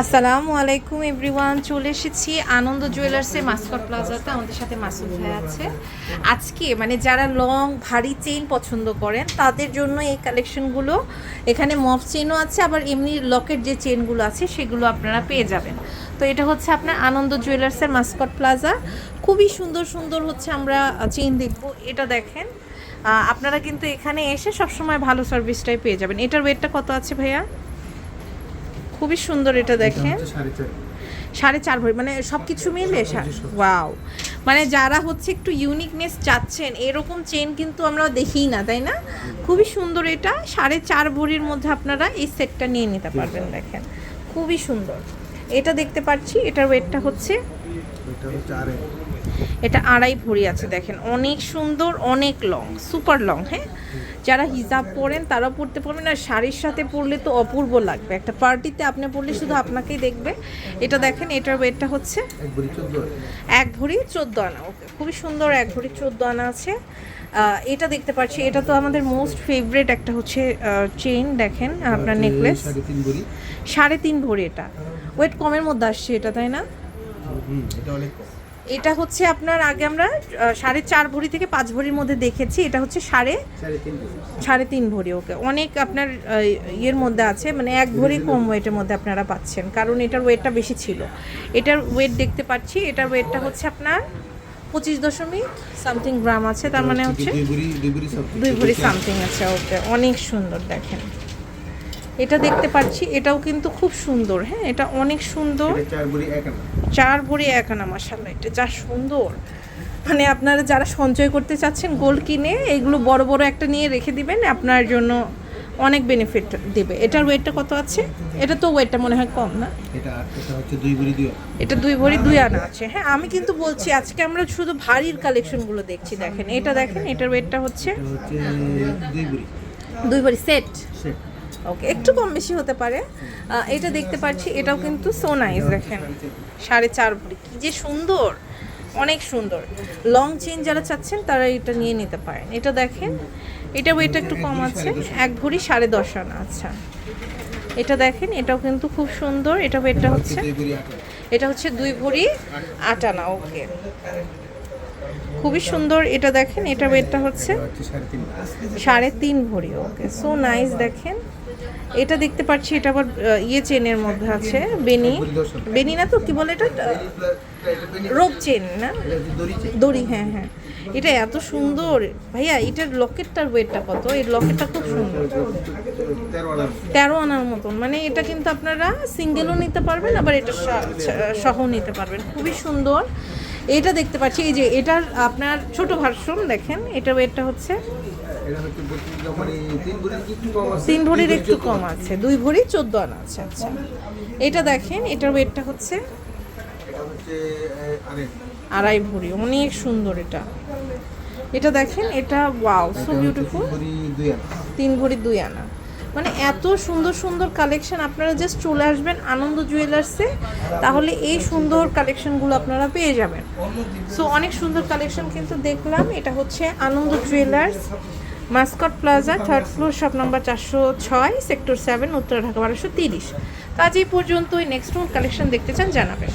আসসালামু আলাইকুম এভরিওয়ান, চলে এসেছি আনন্দ জুয়েলার্সের মাস্কট প্লাজাতে, আমাদের সাথে মাসুদ ভাই আছে। আজকে মানে যারা লং, ভারী চেইন পছন্দ করেন, তাদের জন্য এই কালেকশনগুলো, এখানে মফ চেইনও আছে, আবার এমনি লকেট যে চেইনগুলো আছে, সেগুলো আপনারা পেয়ে যাবেন। তো এটা হচ্ছে আপনার আনন্দ জুয়েলার্সের মাস্কট প্লাজা। খুবই সুন্দর সুন্দর হচ্ছে আমরা চেইন দেখব, এটা দেখেন। আপনারা কিন্তু এখানে এসে সবসময় ভালো সার্ভিসটাই পেয়ে যাবেন। এটার ওয়েটটা কত আছে ভাইয়া? খুবই সুন্দর এটা দেখেন। সাড়ে চার। ভরি মানে সব কিছু মিলে ওয়াও। মানে যারা হচ্ছে একটু ইউনিকনেস চাচ্ছেন এরকম চেন কিন্তু আমরা দেখি না তাই না? খুবই সুন্দর এটা। সাড়ে চার ভরির মধ্যে আপনারা এই সেটটা নিয়ে নিতে পারবেন দেখেন। খুবই সুন্দর। এটা দেখতে পাচ্ছি এটার ওয়েটটা হচ্ছে? এটা আড়াই। ভরি আছে দেখেন। অনেক সুন্দর অনেক লং সুপার লং হ্যাঁ? যারা হিজাব পরেন তারাও পরতে পারবেন আর শাড়ির সাথে পরলে তো অপূর্ব লাগবে। একটা পার্টিতে আপনি পরলে শুধু আপনাকেই দেখবে। এটা দেখেন এটার ওয়েটটা হচ্ছে এক ভরি চোদ্দ আনা। ওকে। খুবই সুন্দর এক ভরি চোদ্দ আনা আছে। এটা দেখতে পাচ্ছি এটা তো আমাদের মোস্ট ফেভারেট একটা হচ্ছে চেইন দেখেন আপনার নেকলেস। সাড়ে তিন ভরি। এটা। ওয়েট কমের মধ্যে আসছে এটা তাই না? এটা হচ্ছে আপনার আগে আমরা সাড়ে চার ভরি থেকে পাঁচ ভরির মধ্যে দেখেছি। এটা হচ্ছে সাড়ে সাড়ে তিন ভরি ওকে। অনেক আপনার ইয়ের মধ্যে আছে মানে এক ভরি কম ওয়েটের মধ্যে আপনারা পাচ্ছেন কারণ এটার ওয়েটটা বেশি ছিল। এটার ওয়েট দেখতে পাচ্ছি এটার ওয়েটটা হচ্ছে আপনার পঁচিশ দশমিক সামথিং গ্রাম আছে তার মানে হচ্ছে দুই ভরি সামথিং আছে ওকে। অনেক সুন্দর দেখেন। এটা দেখতে পাচ্ছি এটাও কিন্তু খুব সুন্দর হ্যাঁ এটা অনেক সুন্দর। চার ভরি এক আনা। মাসাল্লাহ এটা যা সুন্দর। মানে আপনারা যারা সঞ্চয় করতে চাচ্ছেন গোল্ড কিনে এগুলো বড় বড় একটা নিয়ে রেখে দিবেন আপনার জন্য অনেক বেনিফিট দেবে। এটার ওয়েটটা কত আছে? এটা তো ওয়েটটা মনে হয় কম না? এটা হচ্ছে দুই ভরি দুই আনা। এটা দুই ভরি দুই আনা আছে হ্যাঁ আমি কিন্তু বলছি আজকে আমরা শুধু ভারীর কালেকশনগুলো দেখছি দেখেন এটা দেখেন এটার ওয়েটটা হচ্ছে হচ্ছে দুই ভরি। দুই ভরি সেট সেট ওকে একটু কম বেশি হতে পারে। এটা দেখতে পাচ্ছি, এটাও কিন্তু সো নাইস দেখেন। সাড়ে চার ভরি কি যে সুন্দর! অনেক সুন্দর। লং চেন যারা চাচ্ছেন, তারা এটা নিয়ে নিতে পারেন। এটা দেখেন, এটা ওয়েটটা একটু কম আছে। এক ভরি সাড়ে দশ আনা আচ্ছা। এটা দেখেন, এটাও কিন্তু খুব সুন্দর। এটা ওয়েটটা হচ্ছে। এটা হচ্ছে দুই ভরি আট আনা ওকে খুবই সুন্দর। এটা দেখেন, এটা ওয়েটটা হচ্ছে। সাড়ে তিন ভরি ওকে সো নাইস দেখেন। এটা দেখতে পাচ্ছি, এটা আবার ইয়ে চেনের মধ্যে আছে, বেনি। বেনি না তো, কি বলে এটা? রোপ চেন, না? দড়ি হ্যাঁ হ্যাঁ। এটা এত সুন্দর। ভাইয়া, এটার লকেটটার ওয়েটটা কত? এই লকেটটা খুব সুন্দর। তেরো আনার মতন। মানে এটা কিন্তু আপনারা সিঙ্গেলও নিতে পারবেন, আবার এটা সহ নিতে পারবেন। খুবই সুন্দর। এটা দেখতে পাচ্ছি, এই যে এটার আপনার ছোট ভার্সন, দেখেন এটার ওয়েটটা হচ্ছে এটা তিন ভরির একটু কম আছে, দুই ভরি চোদ্দ আনা আছে আচ্ছা। এটা দেখেন, এটার ওয়েটটা হচ্ছে এটা আড়াই ভরি, অনেক সুন্দর এটা। এটা দেখেন, এটা ওয়াও সো বিউটিফুল তিন ভরি দুই আনা। মানে এত সুন্দর সুন্দর কালেকশন আপনারা জাস্ট চলে আসবেন আনন্দ জুয়েলার্সে তাহলে এই সুন্দর কালেকশনগুলো আপনারা পেয়ে যাবেন। সো অনেক সুন্দর কালেকশন কিন্তু দেখলাম, এটা হচ্ছে Anand jewellers mascot plaza third floor shop number চারশো ছয় সেক্টর সেভেন উত্তর ঢাকা বারোশো তিরিশ। তো আজ এই পর্যন্তই নেক্সট কালেকশন দেখতে চান, জানাবেন।